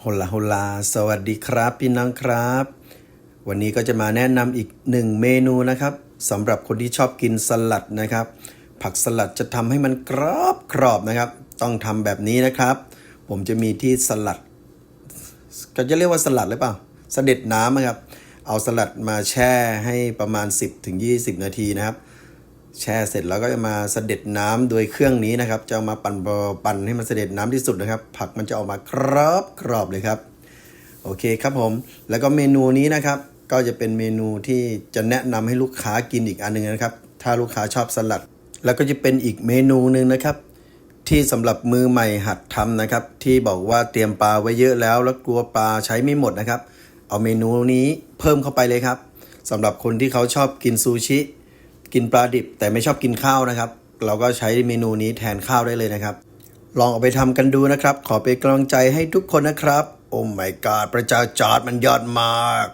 โฮลาโฮลาสวัสดีครับพี่น้องครับ วันนี้ก็จะมาแนะนำอีกหนึ่งเมนูนะครับสำหรับคนที่ชอบกินสลัดนะครับ ผักสลัดจะทำให้มันกรอบกรอบนะครับ ต้องทำแบบนี้นะครับ ผมจะมีที่สลัด ก็จะเรียกว่าสลัดหรือเปล่าเสด็จน้ำนะครับ เอาสลัดมาแช่ให้ประมาณ 10-20 นาทีนะครับ แช่เสร็จแล้วก็จะมาเสด็จน้ำโดยเครื่องนี้นะครับ จะเอามาปั่นบปั่นให้มันเสด็จน้ำที่สุดนะครับ ผักมันจะออกมากรอบกรอบเลยครับ โอเคครับผม แล้วก็เมนูนี้นะครับ ก็จะเป็นเมนูที่จะแนะนำให้ลูกค้ากินอีกอันหนึ่งนะครับ ถ้าลูกค้าชอบสลัด แล้วก็จะเป็นอีกเมนูหนึ่งนะครับ ที่สำหรับมือใหม่หัดทำนะครับ ที่บอกว่าเตรียมปลาไว้เยอะแล้ว แล้วกลัวปลาใช้ไม่หมดนะครับ เอาเมนูนี้เพิ่มเข้าไปเลยครับสำหรับคนที่เขาชอบกินซูชิ กินปลาดิบแต่ไม่ชอบกินข้าวนะครับ เราก็ใช้เมนูนี้แทนข้าวได้เลยนะครับ ลองเอาไปทำกันดูนะครับ ขอเป็นกำลังใจให้ทุกคนนะครับ โอ้ my god พระเจ้าจอร์ดมันยอดมาก